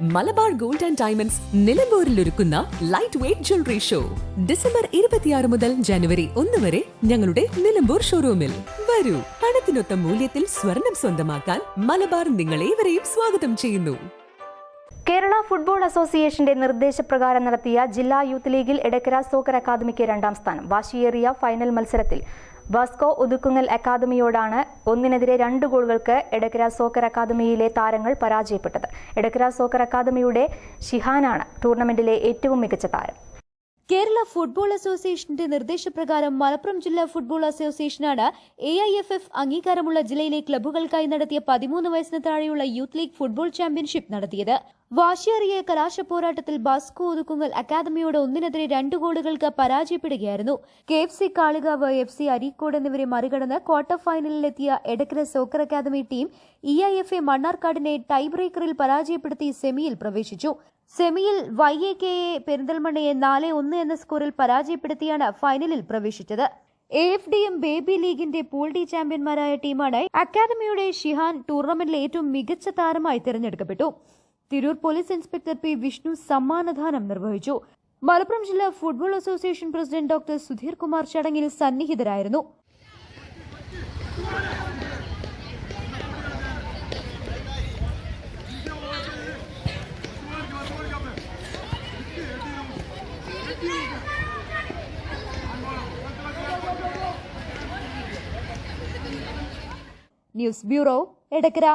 Malabar gold and diamonds നിലമ്പൂരിൽ ഒരുക്കുന്ന light weight jewellery show December ഇരുപത്തിയാറ് മുതൽ ജനുവരി ഒന്ന് വരെ ഞങ്ങളുടെ നിലമ്പൂർ ഷോറൂമിൽ വരൂ. പണത്തിനൊത്ത മൂല്യത്തിൽ സ്വർണം സ്വന്തമാക്കാൻ മലബാർ നിങ്ങളേവരെയും സ്വാഗതം ചെയ്യുന്നു. കേരള ഫുട്ബോൾ അസോസിയേഷന്റെ നിർദ്ദേശപ്രകാരം നടത്തിയ ജില്ലാ യൂത്ത് ലീഗിൽ എടക്കര സോക്കർ അക്കാദമിക്ക് രണ്ടാം സ്ഥാനം. വാശിയേറിയ ഫൈനൽ മത്സരത്തിൽ വാസ്കോ ഒതുക്കുങ്ങൽ അക്കാദമിയോടാണ് ഒന്നിനെതിരെ രണ്ട് ഗോളുകൾക്ക് എടക്കര സോക്കർ അക്കാദമിയിലെ താരങ്ങൾ പരാജയപ്പെട്ടത്. എടക്കര സോക്കർ അക്കാദമിയുടെ ഷിഹാനാണ് ടൂർണമെന്റിലെ ഏറ്റവും മികച്ച താരം. കേരള ഫുട്ബോൾ അസോസിയേഷന്റെ നിർദ്ദേശപ്രകാരം മലപ്പുറം ജില്ലാ ഫുട്ബോൾ അസോസിയേഷനാണ് എ ഐ എഫ് എഫ് അംഗീകാരമുള്ള ജില്ലയിലെ ക്ലബ്ബുകൾക്കായി നടത്തിയ പതിമൂന്ന് വയസ്സിന് താഴെയുള്ള യൂത്ത് ലീഗ് ഫുട്ബോൾ ചാമ്പ്യൻഷിപ്പ് നടത്തിയത്. വാശിയേറിയ കലാശ പോരാട്ടത്തിൽ ബാസ്കോ ഒതുക്കുങ്ങൽ അക്കാദമിയോട് ഒന്നിനെതിരെ രണ്ട് ഗോളുകൾക്ക് പരാജയപ്പെടുകയായിരുന്നു. K F C Kalikavu F C Areekode എന്നിവരെ മറികടന്ന് quarter ഫൈനലിലെത്തിയ Edakkara soccer academy team E I F A മണ്ണാർക്കാടിനെ tie ബ്രേക്കറിൽ പരാജയപ്പെടുത്തി സെമിയിൽ പ്രവേശിച്ചു. സെമിയിൽ വൈ എ കെ എ പെരിന്തൽമണ്ണയെ നാല് ഒന്ന് എന്ന സ്കോറിൽ പരാജയപ്പെടുത്തിയാണ് ഫൈനലിൽ പ്രവേശിച്ചത്. എ എഫ് ഡിയും ബേബി ലീഗിന്റെ പൂൾ ഡി ചാമ്പ്യന്മാരായ ടീമാണ് അക്കാദമിയുടെ ഷിഹാൻ ടൂർണമെന്റിലെ ഏറ്റവും മികച്ച താരമായി തിരഞ്ഞെടുക്കപ്പെട്ടു. Tirur police inspector P Vishnu സമ്മാനദാനം നിർവഹിച്ചു. മലപ്പുറം ജില്ലാ football association president doctor Sudheer Kumar ചടങ്ങിൽ സന്നിഹിതരായിരുന്നു. News bureau Edakkara.